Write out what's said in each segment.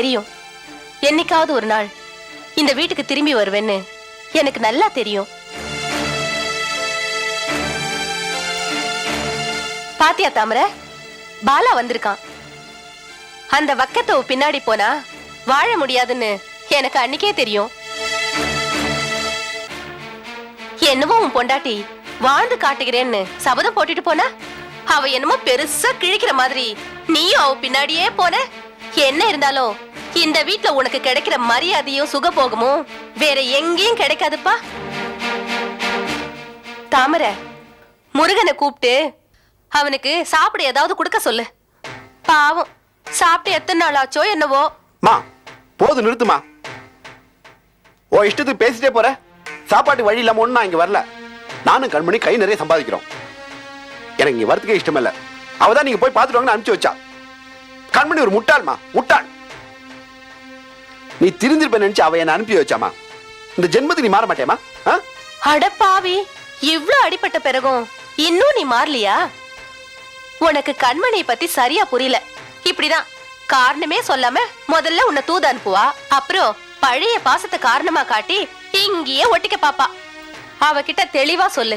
தெரியும். என்னைக்காவது ஒரு நாள் இந்த வீட்டுக்கு திரும்பி வருவேன்னு எனக்கு நல்லா தெரியும். பாத்தியா தாமரை? பாலா வந்திருக்கான். அந்த வக்கத்தை பின்னாடி போனா வாழ முடியாதுன்னு எனக்கு அன்னைக்கே தெரியும். என்னவோ உன் பொண்டாட்டி வாழ்ந்து காட்டுகிறேன்னு சபதம் போட்டுட்டு போனா அவ என்னமோ பெருசா கிழிக்கிற மாதிரி நீயும் அவ பின்னாடியே போன. என்ன இருந்தாலும் இந்த வீட்ல உனக்கு கிடைக்கிற மரியாதையும் சுகபோகமும் வேற எங்கேயும் கிடைக்காதுப்பா. தாமரை முருகனை கூப்பிட்டு அவனுக்கு சாப்பிட ஏதாவது கொடுக்க சொல்லு. பாவம் சாப்பிட்டு எத்தனை நாள் ஆச்சோ என்னவோ. மா போதும் நிறுத்துமா. ஓ இஷ்டத்துக்கு பேசிட்டே போற. சாப்பாட்டு வழி இல்லாம ஒண்ணு நான் இங்க வரல. நானும் கண்மணி கை நிறைய சம்பாதிக்கிறோம். எனக்கு இங்க வரத்துக்கே இஷ்டம் இல்ல அவதான் நீங்க போய் பார்த்துட்டு வாங்கன்னு அனுப்பிச்சு வச்சா. கண்மணி ஒரு முட்டாள்மா முட்டாள். நீ திருந்திருப்ப நினைச்சு அவ என்ன அனுப்பி வச்சாமா? இந்த ஜென்மத்துக்கு நீ மாற மாட்டேமா ஆ? அட பாவி இவ்ளோ அடிபட்ட பிறகும் இன்னும் நீ மாறலியா? உனக்கு கண்மணியை பத்தி சரியா புரியல. இப்படிதான் காரணமே சொல்லாம முதல்ல உன்னை தூது அனுப்புவா அப்புறம் பழைய பாசத்தை காரணமா காட்டி இங்கேயே ஒட்டிக்க பாப்பா. அவகிட்ட தெளிவா சொல்லு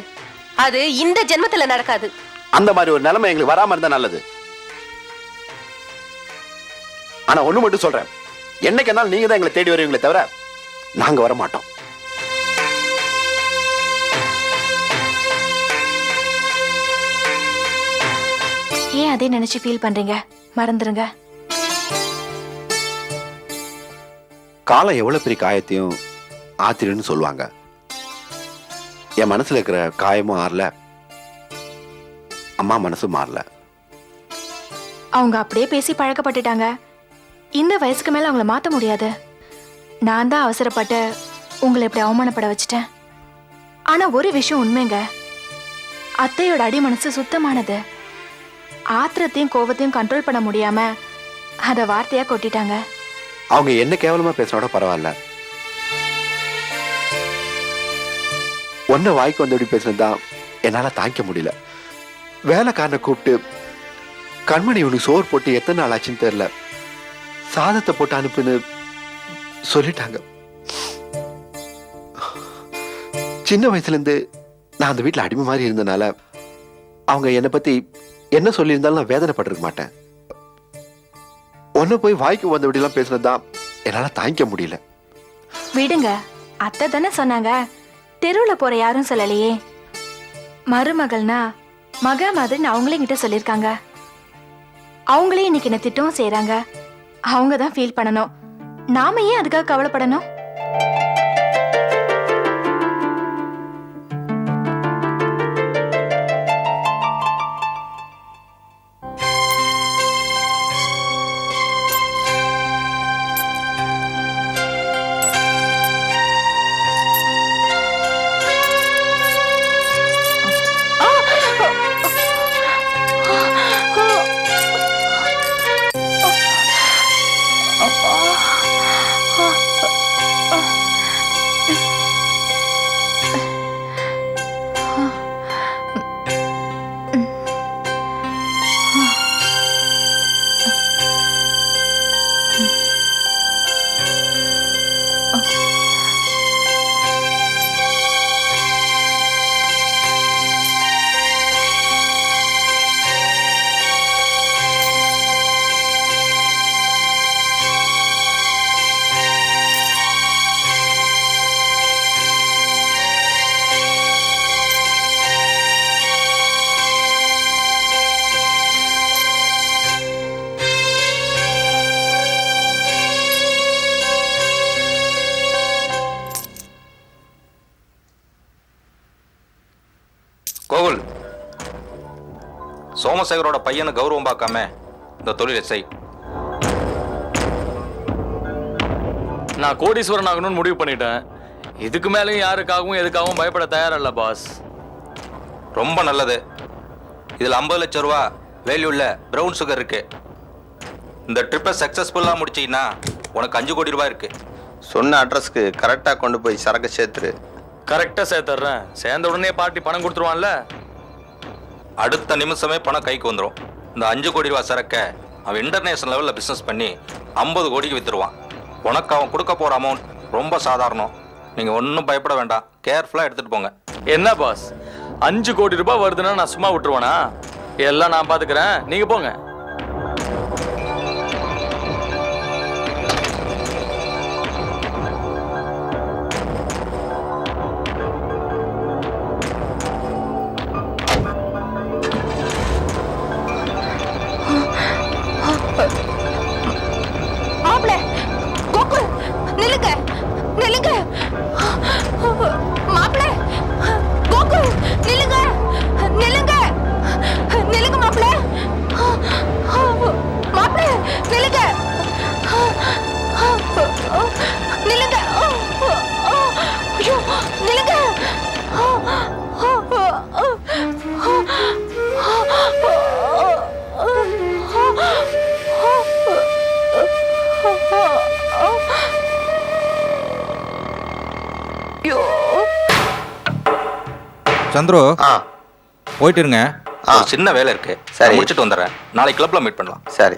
அது இந்த ஜென்மத்துல நடக்காது. அந்த மாதிரி ஒரு நிலைமை எங்களுக்கு வராம இருந்தா நல்லது. ஆனா ஒண்ணு மட்டும் சொல்றேன். என்னைக்கு என்னாலும் நீங்க தான் எங்களை தேடி வருவீங்களே தவிர நாங்க வர மாட்டோம் ஏன் அதே நினைச்சு ஃபீல் பண்றீங்க? மறந்துருங்க. காலம் எவ்வளவு பெரிய காயத்தையும் ஆத்திருன்னு சொல்லுவாங்க. என் மனசுல இருக்கிற காயமும் ஆறல. அம்மா மனசும் மாறல. அவங்க அப்படியே பேசி பழக்கப்பட்டுட்டாங்க. இந்த வயசுக்கு மேல அவங்கள மாத்த முடியாது. நான் தான் அவசரப்பட்டு உங்களை இப்படி அவமானப்பட வச்சுட்டேன். ஆனா ஒரு விஷயம் உண்மைங்க. அத்தையோட அடி மனசு சுத்தமானது. ஆத்திரத்தையும் கோபத்தையும் கண்ட்ரோல் பண்ண முடியாம அத வார்த்தையா கொட்டிட்டாங்க. அவங்க என்ன கேவலமா பேசினோட பரவாயில்ல. ஒன்ன வாய்க்கு வந்தபடி பேசினதுதான் என்னால தாங்கிக்க முடியல. வேலைக்காரனை கூப்பிட்டு கண்மணி உனக்கு சோறு போட்டு எத்தனை நாள் ஆச்சுன்னு தெரியல. சாதத்தை போட்டு அனுப்புன்னு சொல்லிட்டாங்க. சின்ன வயசுல இருந்து நான் அந்த வீட்டுல அடிமை மாதிரி இருந்தனால அவங்க என்னை பத்தி என்ன சொல்லியிருந்தாலும் நான் வேதனைப்பட்டிருக்க மாட்டேன். ஒன்று போய் வாய்க்கு வந்தபடிலாம் பேசினதுதான் என்னால தாங்கிக்க முடியல. விடுங்க அத்தை தானே சொன்னாங்க தெருவுல போற யாரும் சொல்லலையே. மருமகள்னா மக மாதிரின்னு அவங்களே கிட்ட சொல்லியிருக்காங்க. அவங்களே இன்னைக்கு என்ன திட்டவும் செய்கிறாங்க அவங்க தான் ஃபீல் பண்ணணும். நாம ஏன் அதுக்காக கவலைப்படணும்? கோகுல். சோமசேகரோட பையனை கௌரவம் பார்க்காம இந்த தொழிலை செய். நான் கோடீஸ்வரன் ஆகணும்னு முடிவு பண்ணிட்டேன். இதுக்கு மேலேயும் யாருக்காகவும் எதுக்காகவும் பயப்பட தயாரில்ல பாஸ் ரொம்ப நல்லது. இதில் ஐம்பது லட்சம் ரூபா வேல்யூ உள்ள ப்ரௌன் சுகர் இருக்கு. இந்த ட்ரிப்பை சக்ஸஸ்ஃபுல்லாக முடிச்சீங்கன்னா உனக்கு அஞ்சு கோடி ரூபாய் இருக்கு. சொன்ன அட்ரஸ்க்கு கரெக்டாக கொண்டு போய் சரக்கு சேர்த்துரு. கரெக்டாக சேர்த்துட்றேன் சேர்ந்த உடனே பார்ட்டி பணம் கொடுத்துருவான்ல? அடுத்த நிமிஷமே பணம் கைக்கு வந்துடும் இந்த அஞ்சு கோடி ரூபா சரக்கை அவன் இன்டர்நேஷனல் லெவலில் பிஸ்னஸ் பண்ணி ஐம்பது கோடிக்கு வித்துருவான். உனக்கு அவன் கொடுக்க போகிற அமௌண்ட் ரொம்ப சாதாரணம். நீங்கள் ஒன்றும் பயப்பட வேண்டாம். கேர்ஃபுல்லாக எடுத்துகிட்டு போங்க. என்ன பாஸ் அஞ்சு கோடி ரூபாய் வருதுன்னா நான் சும்மா விட்டுருவேனா? எல்லாம் நான் பார்த்துக்கிறேன் நீங்கள் போங்க. சந்துரு ஆ. போயிட்டு இருங்க. ஆ. ஒரு சின்ன வேலை இருக்கு. சரி. முடிச்சிட்டு வந்துடுறேன். நாளைக்கு கிளப்ல மீட் பண்ணலாம். சரி.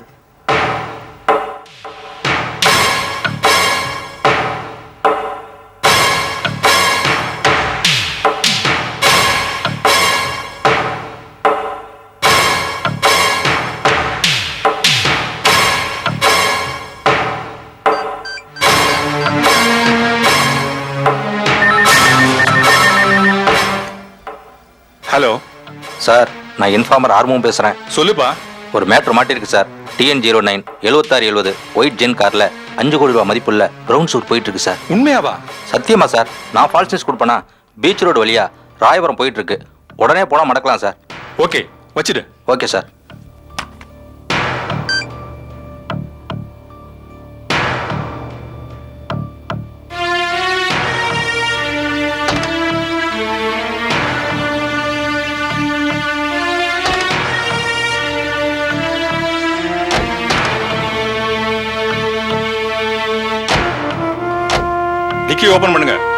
சார் நான் இன்ஃபார்மர் ஆர்வம் பேசுகிறேன் சொல்லுப்பா. ஒரு மேட்ரு மாட்டிருக்கு சார். டிஎன் ஜீரோ நைன் எழுபத்தாறு எழுபது ஒயிட் ஜென் காரில் அஞ்சு கோடி ரூபாய் மதிப்புள்ள ப்ரௌன் சூட் போயிட்டு இருக்கு சார். உண்மையாவா? சத்தியமா சார் நான் ஃபால்ஸ் நியூஸ் கொடுப்பேனா? பீச் ரோடு வழியா ராயபுரம் போயிட்டு இருக்கு உடனே போனால் மடக்கலாம் sir. Okay வச்சிடு. Okay sir. Open பண்ணுங்க.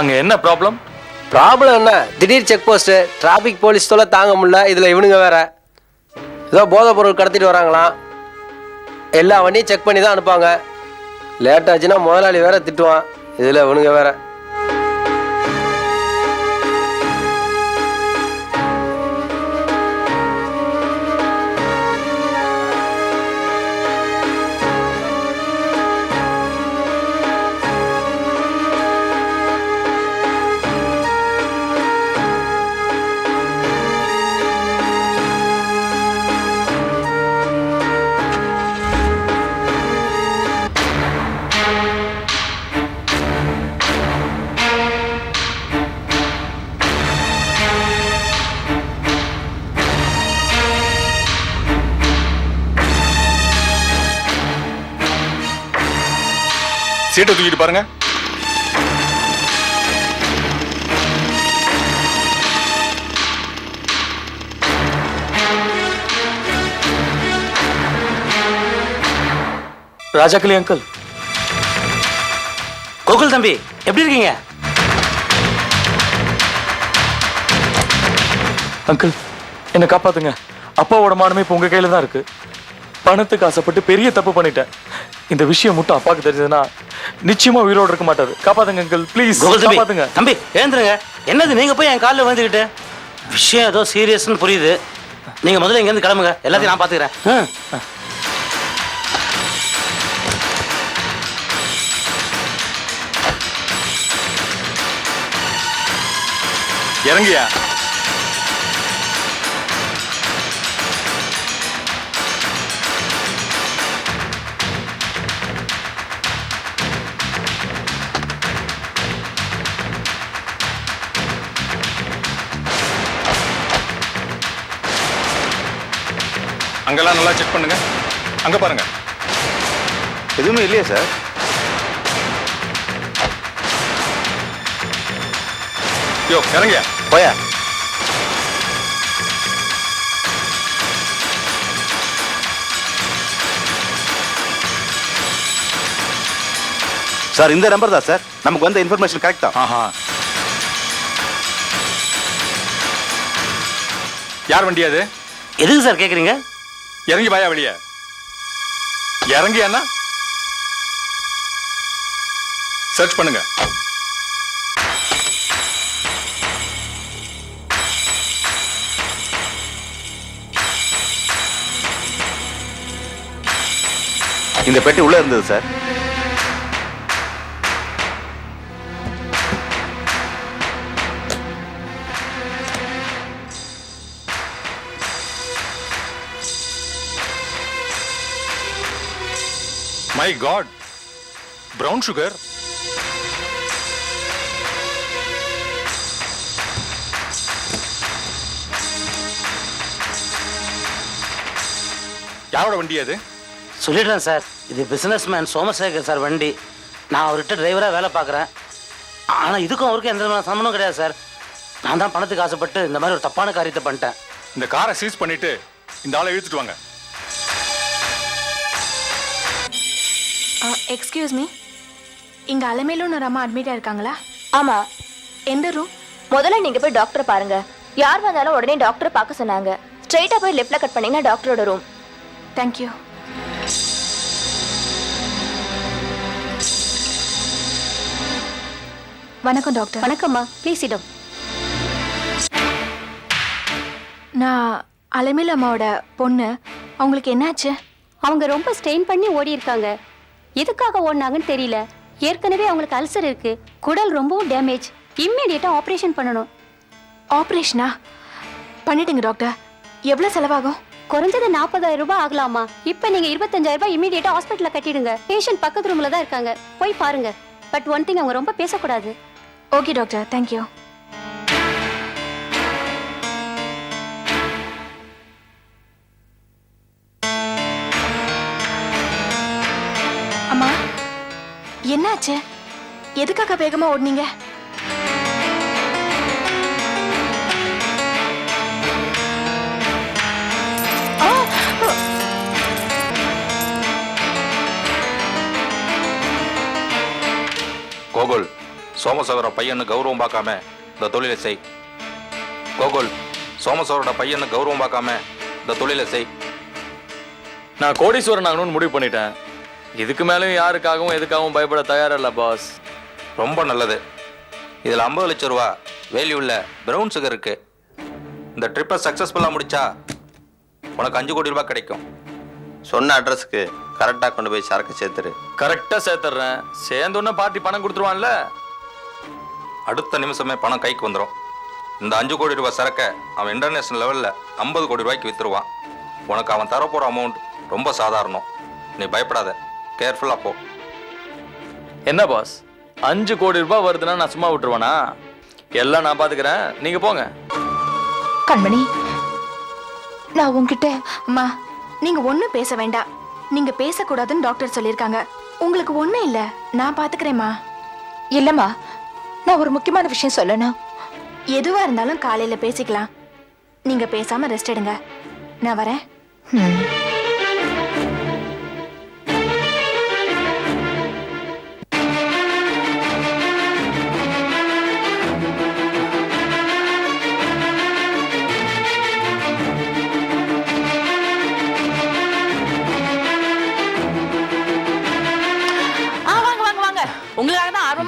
அங்க என்ன ப்ராப்ளம் ப்ராப்ளம் என்ன? திடீர் செக் போஸ்ட் டிராஃபிக் போலீஸ் தொலை தாங்க முடியல இதில் இவனுங்க வேற. ஏதோ போதைப் பொருள் கடத்திட்டு வராங்களாம் எல்லா வண்டியும் செக் பண்ணி தான் அனுப்பாங்க லேட் ஆச்சுன்னா முதலாளி வேற திட்டுவான். இதில் இவனுங்க வேற. சீட்டை தூக்கிட்டு பாருங்க. ராஜாக்களி அங்கிள் கோகுல் தம்பி எப்படி இருக்கீங்க? அங்கிள் என்னை காப்பாத்துங்க. அப்பாவோட மானமே இப்போ உங்க கையில தான் இருக்கு. பணத்துக்கு ஆசைப்பட்டு பெரிய தப்பு பண்ணிட்டேன். இந்த விஷயம் மட்டும் அப்பாவுக்கு தெரிஞ்சதுன்னா நிச்சயமா உயிரோடு இருக்க மாட்டாரு காப்பாத்துங்க அங்கிள் ப்ளீஸ் காப்பாத்துங்க. தம்பி எழுந்துருங்க என்னது நீங்க போய் என் காலில் வந்துக்கிட்டு விஷயம் ஏதோ சீரியஸ்னு புரியுது. நீங்க முதல்ல இங்கேருந்து கிளம்புங்க. எல்லாத்தையும் நான் பாத்துக்கிறேன். இறங்கியா? எல்லாம் நல்லா செக் பண்ணுங்க. அங்க பாருங்க. எதுவுமே இல்லையா சார் யோ இறங்கியா போயா. சார் இந்த நம்பர் தான் சார் நமக்கு வந்த இன்ஃபர்மேஷன் கரெக்ட் தான். ஆஹா. யார் வண்டி அது? எதுக்கு சார் கேட்குறீங்க இறங்கி பாயா வெளிய. இறங்கி இறங்கியாண்ணா சர்ச் பண்ணுங்க. இந்த பெட்டி உள்ள இருந்தது sir my god brown sugar யாரோட வண்டி அது? சொல்லிடுறேன் சார். இது பிசினஸ் மேன் சோமசேகர் சார் வண்டி. நான் அவர்கிட்ட டிரைவராக வேலை பார்க்குறேன். ஆனால் இதுக்கும் அவருக்கும் எந்த விதமான சம்மந்தமும் கிடையாது சார். நான் தான் பணத்துக்கு ஆசைப்பட்டு இந்த மாதிரி ஒரு தப்பான காரியத்தை பண்ணிட்டேன். இந்த காரை சீஸ் பண்ணிட்டு இந்த ஆளை இழுத்துட்டு வாங்க. எக்ஸ்கியூஸ் மீ இங்க அலமேலும் ஒரு அம்மா அட்மிட் இருக்காங்களா ஆமா. எந்த ரூம் முதல்ல நீங்க போய் டாக்டரை பாருங்க. யார் வந்தாலும் உடனே டாக்டரை பார்க்க சொன்னாங்க. ஸ்ட்ரைட்டா போய் லெஃப்ட்ல கட் பண்ணீங்கன்னா டாக்டரோட ரூம் தேங்க்யூ வணக்கம் டாக்டர் வணக்கம்மா. ப்ளீஸ் இடம் நான் அலமேலு அம்மாவோட பொண்ணு. அவங்களுக்கு என்னாச்சு? அவங்க ரொம்ப ஸ்ட்ரெயின் பண்ணி ஓடி இருக்காங்க எதுக்காக ஓடினாங்கன்னு தெரியல. ஏற்கனவே அவங்களுக்கு அல்சர் இருக்கு. குடல் ரொம்பவும் டேமேஜ் இம்மீடியட்டா ஆபரேஷன் பண்ணணும். ஆப்ரேஷனா பண்ணிட்டுங்க டாக்டர் எவ்வளோ செலவாகும்? குறைஞ்சது நாற்பதாயிரம் ரூபாய் ஆகலாமா? இப்போ நீங்க இருபத்தஞ்சாயிரம் ரூபாய் இம்மீடியட்டா ஹாஸ்பிட்டல்ல கட்டிடுங்க. பேஷண்ட் பக்கத்து ரூம்ல தான் இருக்காங்க. போய் பாருங்க. பட் ஒன் திங் அவங்க ரொம்ப பேசக்கூடாது. ஓகே டாக்டர் தேங்க்யூ என்னாச்சு? எதுக்காக வேகமா ஓடுனீங்க! கோகுல் சோமசேகர பையன்னு கௌரவம் பார்க்காம இந்த தொழிலை செய். கோகுல் சோமசேகரோட பையன்னு கௌரவம் பார்க்காம இந்த தொழிலை செய். நான் கோடீஸ்வரன் ஆகணும்னு முடிவு பண்ணிட்டேன். இதுக்கு மேலேயும் யாருக்காகவும் எதுக்காகவும் பயப்பட தயாரில்ல பாஸ் ரொம்ப நல்லது. இதில் ஐம்பது லட்சம் ரூபா வேல்யூ உள்ள பிரவுன் சுகர் இருக்கு. இந்த ட்ரிப்பை சக்ஸஸ்ஃபுல்லாக முடிச்சா உனக்கு அஞ்சு கோடி ரூபாய் கிடைக்கும். சொன்ன அட்ரஸ்க்கு கரெக்டாக கொண்டு போய் சரக்கு சேர்த்துரு. கரெக்டாக சேர்த்துட்றேன் சேர்ந்தோன்னே பார்ட்டி பணம் கொடுத்துருவான்ல? அடுத்த நிமிஷமே பணம் கைக்கு வந்துடும் இந்த அஞ்சு கோடி ரூபாய் சரக்கை அவன் இன்டர்நேஷனல் லெவலில் ஐம்பது கோடி ரூபாய்க்கு விற்றுருவான் உனக்கு அவன் தரப்போகிற அமௌண்ட் ரொம்ப சாதாரணம். நீ பயப்படாத. கேர்ஃபுல்லாக போ. என்ன பாஸ் அஞ்சு கோடி ரூபாய் வருதுன்னா நான் சும்மா விட்டுருவேனா? எல்லாம் நான் பார்த்துக்கிறேன் நீங்கள் போங்க. கண்மணி நான் உன்கிட்ட அம்மா நீங்க ஒண்ணும் பேச வேண்டாம். நீங்க பேசக்கூடாதுன்னு டாக்டர் சொல்லியிருக்காங்க. உங்களுக்கு ஒண்ணும் இல்ல. நான் பாத்துக்கிறேம்மா. இல்லம்மா நான் ஒரு முக்கியமான விஷயம் சொல்லணும். எதுவா இருந்தாலும் காலையில பேசிக்கலாம். நீங்க பேசாம ரெஸ்ட் எடுங்க. நான் வரேன்.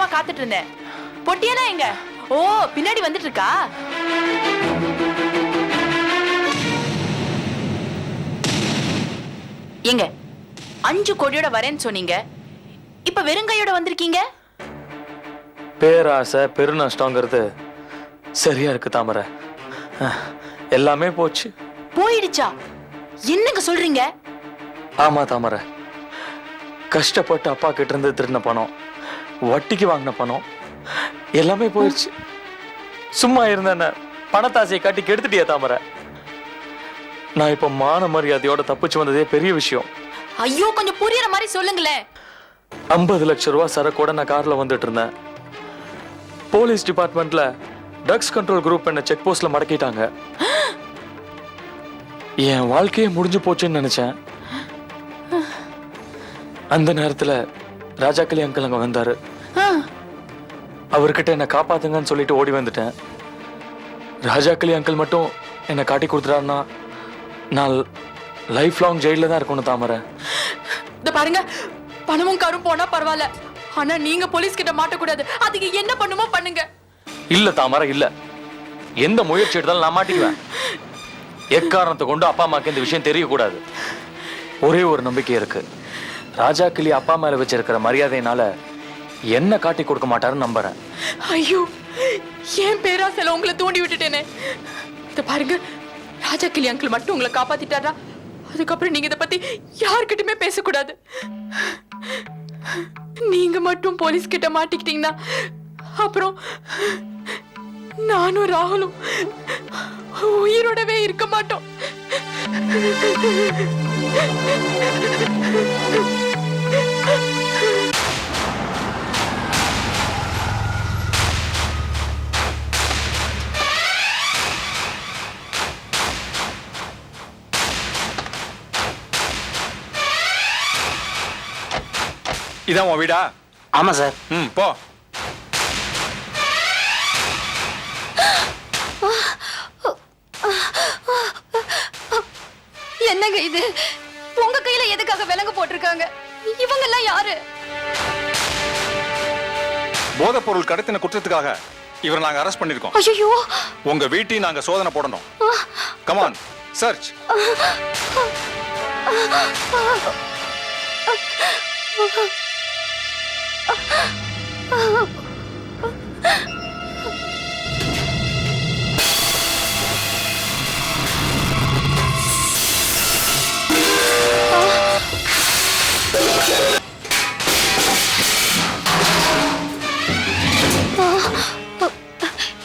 ஆர்வமா காத்துட்டு இருந்தேன். பொட்டியெல்லாம் எங்க ஓ பின்னாடி வந்துட்டு இருக்கா எங்க அஞ்சு கோடியோட வரேன்னு சொன்னீங்க. இப்ப வெறுங்கையோட வந்திருக்கீங்க? பேராசை பெருநஷ்டங்கிறது சரியா இருக்கு தாமரை. எல்லாமே போச்சு. போயிடுச்சா? என்னங்க சொல்றீங்க? ஆமா தாமரை. கஷ்டப்பட்டு அப்பா கிட்ட இருந்து திருடின பணம். வட்டிக்கு வாங்கின பணம். எல்லாமே போயிடுச்சு சும்மா இருந்த என்ன பணத்தாசையை காட்டி கெடுத்துட்டியா தாமரை. நான் இப்ப மான மரியாதையோட தப்பிச்சு வந்ததே பெரிய விஷயம். ஐயோ கொஞ்சம் புரியுற மாதிரி சொல்லுங்களேன் ஐம்பது லட்சம் ரூபாய் சரக்கோட நான் கார்ல வந்துட்டு இருந்தேன். போலீஸ் டிபார்ட்மெண்ட்ல ட்ரக்ஸ் கண்ட்ரோல் குரூப் என்ன செக் போஸ்ட்ல மடக்கிட்டாங்க. என் வாழ்க்கையே முடிஞ்சு போச்சுன்னு நினைச்சேன். அந்த நேரத்துல ராஜாக்களி அங்கிள் அங்க வந்தாரு. அவர்கிட்ட என்ன காப்பாத்துங்கன்னு சொல்லிட்டு ஓடி வந்துட்டேன். ராஜாக்களி அங்கிள் மட்டும் என்னை காட்டி கொடுத்துட்டாருன்னா நான் லைஃப் லாங் ஜெயில தான் இருக்கணும் தாமரை. இந்த பாருங்க பணமும் காரும் போனா பரவாயில்ல. ஆனா நீங்க போலீஸ் கிட்ட மாட்டக்கூடாது. அதுக்கு என்ன பண்ணுமோ பண்ணுங்க. இல்ல தாமரை இல்ல. எந்த முயற்சி எடுத்தாலும் நான் மாட்டிக்குவேன். எக்காரணத்தை கொண்டு அப்பா அம்மாக்கு இந்த விஷயம் தெரியக்கூடாது. ஒரே ஒரு நம்பிக்கை இருக்கு. ராஜா கிளி அப்பா மேல வச்சிருக்கிற மரியாதையினால என்ன காட்டி கொடுக்க மாட்டாருன்னு நம்புறேன். ஐயோ ஏன் பேராசல உங்களை தூண்டி விட்டுட்டேனே? இத பாருங்க ராஜா கிளி அங்கிள் மட்டும் உங்களை காப்பாத்திட்டாரா? அதுக்கப்புறம் நீங்க இத பத்தி யார்கிட்டயுமே பேசக்கூடாது. நீங்க மட்டும் போலீஸ் கிட்ட மாட்டிக்கிட்டீங்கன்னா அப்புறம் நானும் ராகுலும் உயிரோடவே இருக்க மாட்டோம். இதான் உன் வீடா? ஆமாம் சார். ம் போ. என்னங்க இது? உங்க கையில எதுக்காக விலங்கு போட்டிருக்காங்க? இவங்க எல்லாம் யாரு? போதைப் பொருள் கடத்தின குற்றத்துக்காக இவரை நாங்க அரெஸ்ட் பண்ணிருக்கோம் ஐயோ உங்க வீட்டையும் நாங்க சோதனை போடணும். கமான் சர்ச்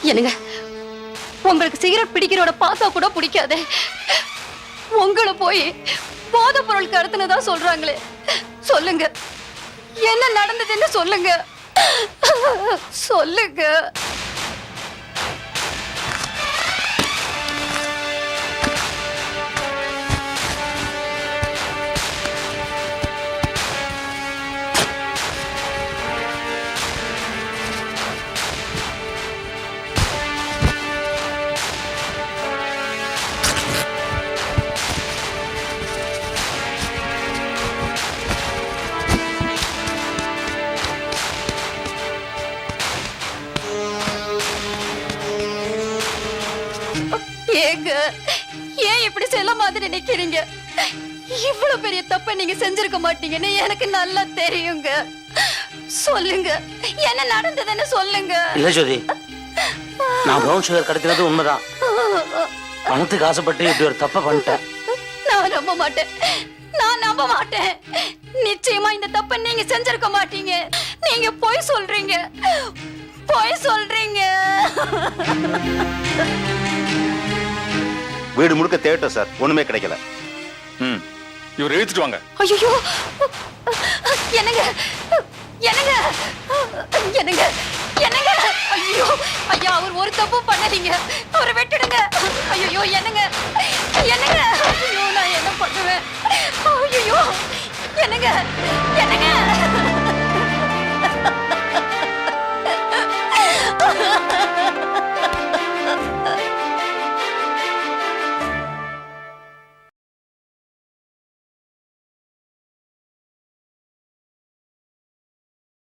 என்னங்க? உங்களுக்கு சிகரெட் பிடிக்கிறோட பார்த்தா கூட பிடிக்காதே. உங்களை போய் போதை பொருள் கடத்துனதா சொல்றாங்களே. சொல்லுங்க. என்ன நடந்ததுன்னு சொல்லுங்க. சொல்லுங்க. ஏங்க ஏன் இப்படி செல்ல மாதிரி நிக்கிறீங்க? இவ்வளவு பெரிய தப்பை நீங்க செஞ்சிருக்க மாட்டீங்கன்னு எனக்கு நல்லா தெரியுங்க. சொல்லுங்க. என்ன நடந்ததுன்னு சொல்லுங்க. இல்லை ஜோதி நான் ப்ரௌன் சுகர் கிடைக்கிறது உண்மைதான். பணத்துக்கு ஆசைப்பட்டு இப்படி ஒரு தப்பை பண்ணிட்டேன். நான் நம்ப மாட்டேன். நான் நம்ப மாட்டேன். நிச்சயமா இந்த தப்பை நீங்க செஞ்சிருக்க மாட்டீங்க. நீங்க பொய் சொல்றீங்க. பொய் சொல்றீங்க. வீடு முழுக்க தேட்டோம் சார். ஒண்ணுமே கிடைக்கல. ம். இவர் இழுத்துட்டு வாங்க. ஐயோ என்னங்க? என்னங்க? என்னங்க? என்னங்க? ஐயோ ஐயா அவர் ஒரு தப்பு பண்ணலீங்க. அவரை விட்டுடுங்க. ஐயோ என்னங்க? என்னங்க? ஐயோ நான் என்ன பண்ணுவேன்? ஐயோ என்னங்க?